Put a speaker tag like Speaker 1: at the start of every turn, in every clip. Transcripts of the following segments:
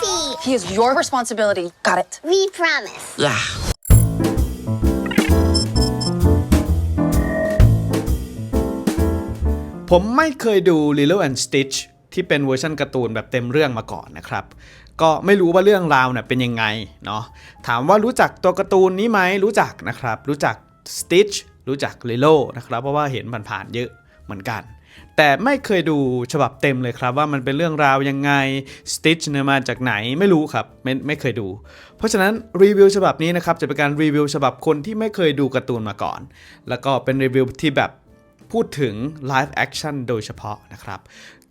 Speaker 1: Goofy.
Speaker 2: He is your responsibility. Got it.
Speaker 1: We promise.
Speaker 3: Yeah.
Speaker 4: ผมไม่เคยดู Lilo and Stitch ที่เป็นเวอร์ชันการ์ตูนแบบเต็มเรื่องมาก่อนนะครับ ก็ไม่รู้ว่าเรื่องราวเนี่ยเป็นยังไงเนาะ ถามว่ารู้จักตัวการ์ตูนนี้ไหมรู้จักนะครับ รู้จัก Stitch รู้จัก Lilo นะครับ เพราะว่าเห็นผ่านๆเยอะเหมือนกัน แต่ไม่เคยดูฉบับเต็มเลยครับ ว่ามันเป็นเรื่องราวยังไง Stitch เนี่ยมาจากไหนไม่รู้ครับไม่ไม่เคยดู เพราะฉะนั้นรีวิวฉบับนี้นะครับจะเป็นการรีวิวฉบับคนที่ไม่เคยดูการ์ตูนมาก่อน แล้วก็เป็นรีวิวที่แบบพูดถึง Live Action โดยเฉพาะนะครับ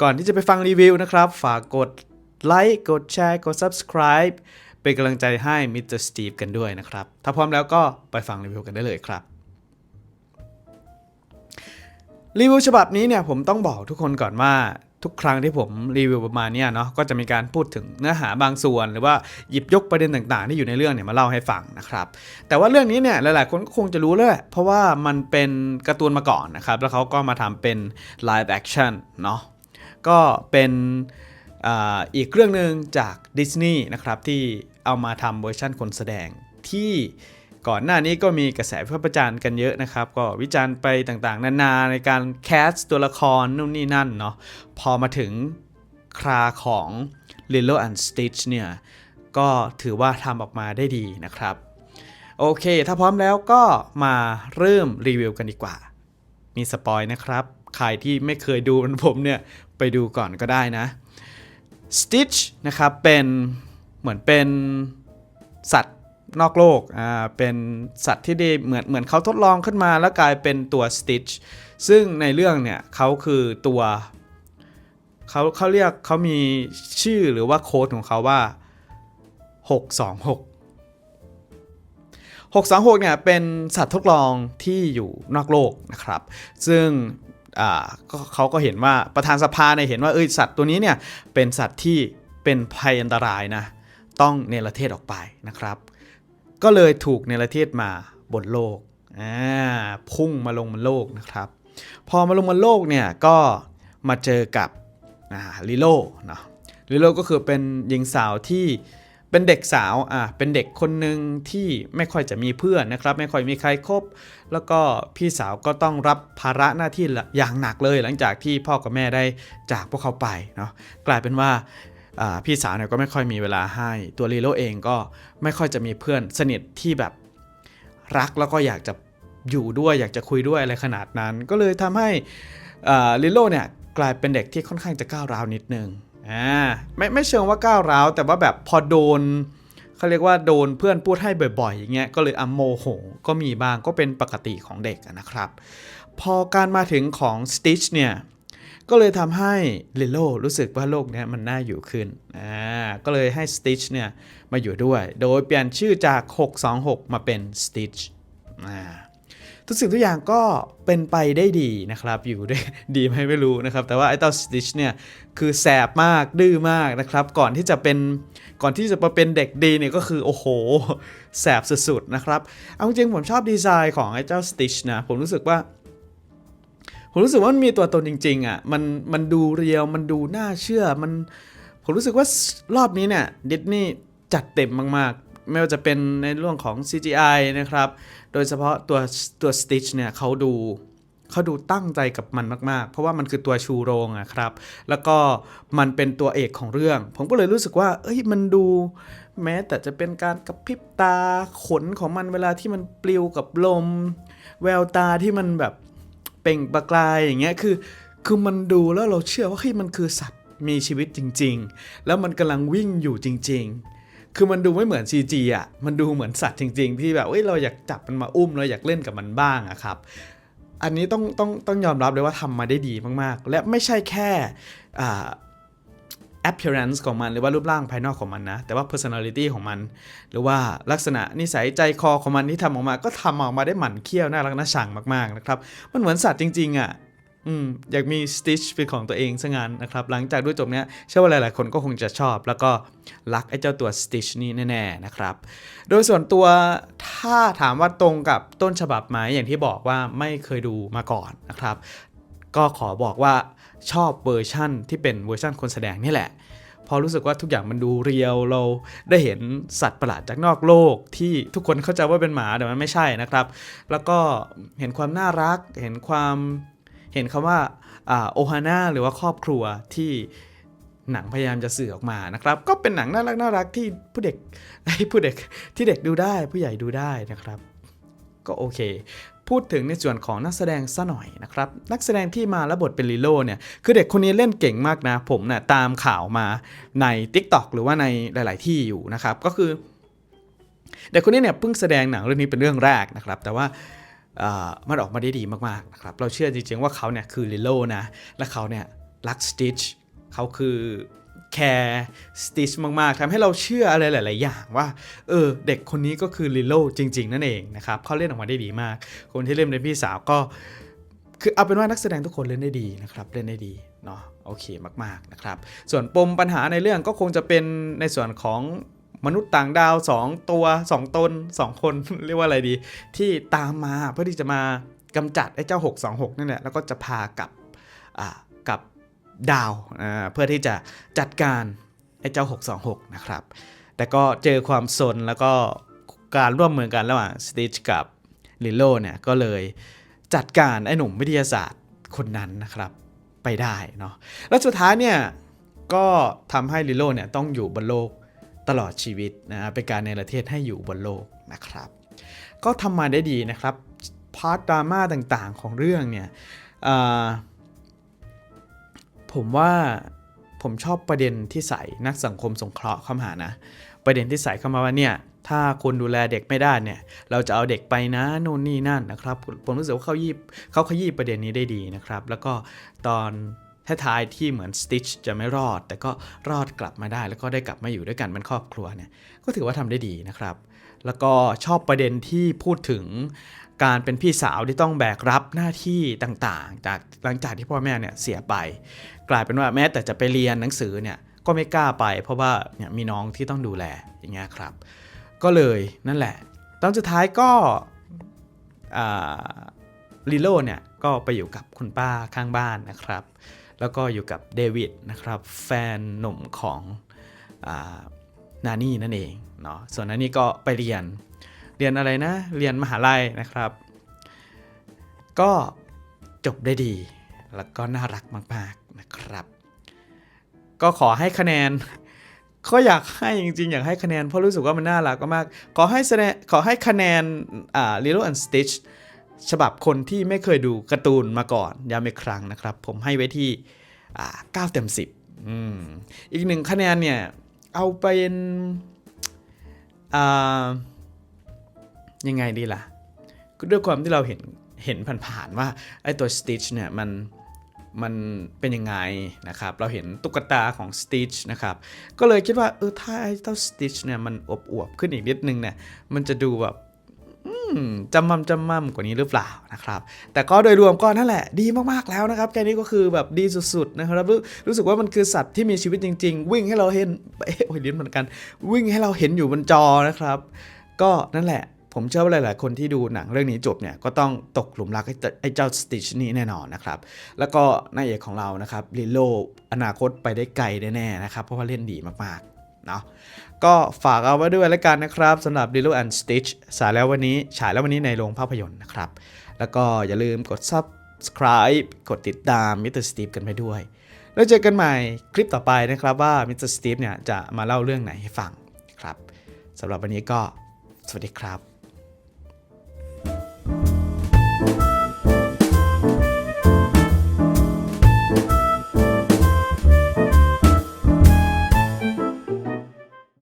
Speaker 4: ก่อนที่จะไปฟังรีวิวนะครับ ฝากกดไลค์กดแชร์กด Subscribe เป็นกำลังใจให้มิสเตอร์สตีฟกันด้วยนะครับ ถ้าพร้อมแล้วก็ไปฟังรีวิวกันได้เลยครับ รีวิวฉบับนี้เนี่ยผมต้องบอกทุกคนก่อนว่าทุกครั้งที่ผมรีวิวประมาณนี้เนาะก็จะมีการพูดถึงเนื้อหาบางส่วน หรือว่าหยิบยกประเด็นต่างๆ ที่อยู่ในเรื่องเนี่ยมาเล่าให้ฟังนะครับแต่ว่าเรื่องนี้เนี่ยหลายๆ คนก็คงจะรู้แล้วแหละเพราะว่ามันเป็นการ์ตูนมาก่อนนะครับแล้วเขาก็มาทำเป็น live action เนาะก็เป็นอ,อีกเรื่องหนึ่งจากดิสนีย์นะครับที่เอามาทำเวอร์ชันคนแสดงที่ ก่อนหน้านี้ก็มีกระแสวิพากษ์วิจารณ์กันเยอะนะครับ ก็วิจารณ์ไปต่างๆ นานาในการแคสตัวละครนู่นนี่นั่นเนาะพอมาถึงคราของ Lilo and Stitch เนี่ยก็ถือว่าทำออกมาได้ดีนะครับ โอเค ถ้าพร้อมแล้วก็มาเริ่มรีวิวกันดีกว่า มีสปอยนะครับ ใครที่ไม่เคยดูมือนผมเนี่ย ไปดูก่อนก็ได้นะ Stitch นะครับเป็นเหมือนเป็นสัตว์ นอกโลกอ่าเป็นสัตว์ที่ได้เหมือนเหมือนเขาทดลองขึ้นมาแล้วกลายเป็นตัว Stitch ซึ่งในเรื่องเนี่ยเขาคือตัวเขาเขาเรียกเขามีชื่อหรือว่าโค้ดของเขาว่า 626 626เนี่ยเป็นสัตว์ทดลองที่อยู่นอกโลกนะครับ ซึ่งเขาก็เห็นว่าประธานสภาเนี่ยเห็นว่าเอ้ยสัตว์ตัวนี้เนี่ยเป็นสัตว์ที่เป็นภัยอันตรายนะต้องเนรเทศออกไปนะครับ ก็เลยถูกเนรเทศมาบนโลกอ่าพุ่งมาลงบนโลกนะครับ พอมาลงบนโลกเนี่ยก็มาเจอกับลิโลเนาะลิโลก็คือเป็นหญิงสาวที่เป็นเด็กสาวอะเป็นเด็กคนหนึ่งที่ไม่ค่อยจะมีเพื่อนนะครับ ไม่ค่อยมีใครคบแล้วก็พี่สาวก็ต้องรับภาระหน้าที่อย่างหนักเลย หลังจากที่พ่อกับแม่ได้จากพวกเขาไปเนาะกลายเป็นว่า พี่สาวเนี่ยก็ไม่ค่อยมีเวลาให้ ตัวลีโลเองก็ไม่ค่อยจะมีเพื่อนสนิทที่แบบรักแล้วก็อยากจะอยู่ด้วยอยากจะคุยด้วยอะไรขนาดนั้น ก็เลยทำให้ลิโลเนี่ยกลายเป็นเด็กที่ค่อนข้างจะก้าวร้าวนิดนึงอ่าไม่ไม่เชิงว่าก้าวร้าวแต่ว่าแบบพอโดนเขาเรียกว่าโดนเพื่อนพูดให้บ่อยๆอย่างเงี้ยก็เลยอโมโหก็มีบ้างก็เป็นปกติของเด็กนะครับ พอการมาถึงของ Stitch เนี่ย ก็เลยทำให้ลิโลรู้สึกว่าโลกนี้มันน่าอยู่ขึ้นอ่าก็เลยให้ Stitch เนี่ยมาอยู่ด้วย โดยเปลี่ยนชื่อจาก 626 มาเป็น Stitch อ่าทุกสิ่งทุกอย่างก็เป็นไปได้ดีนะครับ อยู่ได้ดีไหมไม่รู้นะครับ แต่ว่าไอ้เต้า Stitch เนี่ยคือแสบมากดื้อมากนะครับ ก่อนที่จะเป็นก่อนที่จะมาเป็นเด็กดีเนี่ยก็คือ โอ้โห แสบสุดๆนะครับ เอาจริงผมชอบดีไซน์ของไอ้เจ้า Stitch นะ ผมรู้สึกว่า ผมรู้สึกว่ามันมีตัวตนจริงๆอะมันมันดูเรียวมันดูน่าเชื่อมันผมรู้สึกว่ารอบนี้เนี่ยดิสนีย์จัดเต็มมากๆ ไม่ว่าจะเป็นในเรื่องของ CGI นะครับ โดยเฉพาะตัวตัว Stitch เนี่ยเขาดูเขาดูตั้งใจกับมันมาก ๆ เพราะว่ามันคือตัวชูโรงอะครับ แล้วก็มันเป็นตัวเอกของเรื่อง ผมก็เลยรู้สึกว่า เอ้ย มันดู แม้แต่จะเป็นการกระพริบตาขนของมันเวลาที่มันปลิวกับลม แววตาที่มันแบบ เป่งประกาย อย่างเงี้ยคือคือมันดูแล้วเราเชื่อว่าเฮ้ยมันคือสัตว์มีชีวิตจริง ๆ แล้วมันกำลังวิ่งอยู่จริง ๆ คือมันดูไม่เหมือน CG อะมันดูเหมือนสัตว์จริง ๆ ที่แบบเอ้ยเราอยากจับมันมาอุ้มเราอยากเล่นกับมันบ้างอะครับ อันนี้ต้องต้องต้องยอมรับเลยว่าทำมาได้ดีมากๆ และไม่ใช่แค่อ่า appearance ของมันหรือว่ารูปร่างภายนอกของมันนะ แต่ว่า personality ของมัน หรือว่าลักษณะนิสัยใจคอของมันที่ทำออกมา ก็ทำออกมาได้หมั่นเคี้ยวน่ารักน่าชังมากๆนะครับ มันเหมือนสัตว์จริงๆอะอืมอยากมี Stitch เป็นของตัวเองซะงั้นนะครับ หลังจากดูจบเนี้ยเชื่อว่าหลายๆ คนก็คงจะชอบ แล้วก็รักไอ้เจ้าตัว Stitch นี่แน่ๆนะครับ โดยส่วนตัวถ้าถามว่าตรงกับต้นฉบับไหมอย่างที่บอกว่าไม่เคยดูมาก่อนนะครับ ก็ขอบอกว่าชอบเวอร์ชั่นที่เป็นเวอร์ชั่นคนแสดงนี่แหละ พอรู้สึกว่าทุกอย่างมันดูเรียวเราได้เห็นสัตว์ประหลาดจากนอกโลกที่ทุกคนเข้าใจว่าเป็นหมาแต่มันไม่ใช่นะครับ แล้วก็เห็นความน่ารัก เห็นความเห็นคำว่าโอฮาน่าหรือว่าครอบครัวที่หนังพยายามจะสื่อออกมานะครับ ก็เป็นหนังน่ารักน่ารักที่ผู้เด็กผู้เด็กที่เด็กดูได้ผู้ใหญ่ดูได้นะครับ ก็โอเค พูดถึงในส่วนของนักแสดงซะหน่อยนะครับนักแสดงที่มาและบทเป็นลิโลเนี่ยคือเด็กคนนี้เล่นเก่งมากนะผมนะ่ะตามข่าวมาใน TikTok หรือว่าในหลาย ๆ ที่อยู่นะครับก็คือ เด็กคนนี้เนี่ยเพิ่งแสดงหนังเรื่องนี้เป็นเรื่องแรกนะครับ แต่ว่ามันออกมาได้ดีมาก ๆ นะครับ เราเชื่อจริง ๆ ว่าเขาเนี่ยคือลิโลนะและเขาเนี่ยรักสติชเขาคือ แคร์สติชมาก ๆทำให้เราเชื่ออะไรหลาย ๆ อย่างว่า เออ เด็กคนนี้ก็คือลิโลจริง ๆ นั่นเองนะครับเขาเล่นออกมาได้ดีมาก คนที่เล่นเป็นพี่สาวก็ คือเอาเป็นว่านักแสดงทุกคนเล่นได้ดีนะครับเล่นได้ดีเนาะโอเคมาก ๆ นะครับ ส่วนปมปัญหาในเรื่องก็คงจะเป็นในส่วนของมนุษย์ต่างดาว 2 ตัว 2 ตน 2 คนเรียกว่าอะไรดี ที่ตามมาเพื่อที่จะมากำจัดไอ้เจ้า 626 นั่นแหละแล้วก็จะพากับกับ ดาวเพื่อที่จะจัดการไอ้เจ้า 626 นะครับ แต่ก็เจอความสนแล้วก็การร่วมมือกันระหว่างสติชกับลิโลเนี่ยก็เลยจัดการไอ้หนุ่มวิทยาศาสตร์คนนั้นนะครับไปได้เนาะแล้วสุดท้ายเนี่ยก็ทำให้ลิโลเนี่ยต้องอยู่บนโลกตลอดชีวิตนะเป็นการในประเทศให้อยู่บนโลกนะครับ ก็ทำมาได้ดีนะครับพาร์ทดราม่าต่างๆของเรื่องเนี่ยอ ผมว่าผมชอบประเด็นที่ใส่นักสังคมสงเคราะห์เข้ามานะ ประเด็นที่ใส่เข้ามาว่าเนี่ยถ้าคนดูแลเด็กไม่ได้เนี่ย เราจะเอาเด็กไปนะโน่นนี่นั่นนะครับ ผมรู้สึกว่าเขายีบเขาขยี้ประเด็นนี้ได้ดีนะครับ แล้วก็ตอนท้ายๆที่เหมือนสติชจะไม่รอด แต่ก็รอดกลับมาได้แล้วก็ได้กลับมาอยู่ด้วยกันเป็นครอบครัวเนี่ยก็ถือว่าทำได้ดีนะครับ แล้วก็ชอบประเด็นที่พูดถึงการเป็นพี่สาวที่ต้องแบกรับหน้าที่ต่างๆ จากหลังจากที่พ่อแม่เนี่ยเสียไป กลายเป็นว่าแม้แต่จะไปเรียนหนังสือเนี่ยก็ไม่กล้าไป เพราะว่าเนี่ยมีน้องที่ต้องดูแลอย่างเงี้ยครับ ก็เลยนั่นแหละ ตอนสุดท้ายก็ลิโลเนี่ยก็ไปอยู่กับคุณป้าข้างบ้านนะครับ แล้วก็อยู่กับเดวิดนะครับแฟนหนุ่มของ นานี่นั่นเองเนาะส่วนนานี่ก็ไปเรียน เรียนอะไรนะ เรียนมหาลัยนะครับ ก็จบได้ดี แล้วก็น่ารักมากๆนะครับ ก็ขอให้คะแนนก็อยากให้จริงๆ อยากให้คะแนนเพราะรู้สึกว่ามันน่ารักมาก ขอให้แสดงขอให้คะแนนอ่า Lilo and Stitch ฉบับคนที่ไม่เคยดูการ์ตูนมาก่อนย้ำอีกครั้งนะครับ ผมให้ไว้ที่อ่า9เต็ม 10อืมอีกหนึ่งคะแนนเนี่ย เอาเป็นยังไงดีล่ะด้วยความที่เราเห็นเห็นผ่านๆว่าไอ้ตัว Stitch เนี่ยมันมันเป็นยังไงนะครับ เราเห็นตุ๊กตาของ Stitch นะครับ ก็เลยคิดว่าเออถ้าไอ้เจ้า Stitch เนี่ยมันอบอวบๆขึ้นอีกนิดนึงเนี่ย มันจะดูแบบ จำมั่มจำมั่มกว่านี้หรือเปล่านะครับ แต่ก็โดยรวมก็นั่นแหละ ดีมากๆแล้วนะครับแค่นี้ก็คือแบบดีสุดๆนะครับ รู้รู้สึกว่ามันคือสัตว์ที่มีชีวิตจริง ๆ วิ่งให้เราเห็นเอ้ยโอ้ยลิ้นเหมือนกัน วิ่งให้เราเห็นอยู่บนจอนะครับ ก็นั่นแหละผมเชื่อว่าหลาย ๆ คนที่ดูหนังเรื่องนี้จบเนี่ยก็ต้องตกหลุมรักไอ้เจ้าไอ้เจ้าสติชนี้แน่นอนนะครับ แล้วก็นายเอกของเรานะครับลิโลอนาคตไปได้ไกลแน่ๆนะครับ เพราะว่าเล่นดีมาก ๆ เนาะก็ฝากเอาไว้ด้วยแล้วกันนะครับสำหรับ Lilo and Stitch ฉายแล้ววันนี้ฉายแล้ววันนี้ในโรงภาพยนตร์นะครับ แล้วก็อย่าลืมกด subscribe กดติดตาม Mr. Steve กันไปด้วย แล้วเจอกันใหม่คลิปต่อไปนะครับว่า Mr. Steve เนี่ยจะมาเล่าเรื่องไหนให้ฟังครับสำหรับวันนี้ก็สวัสดีครับ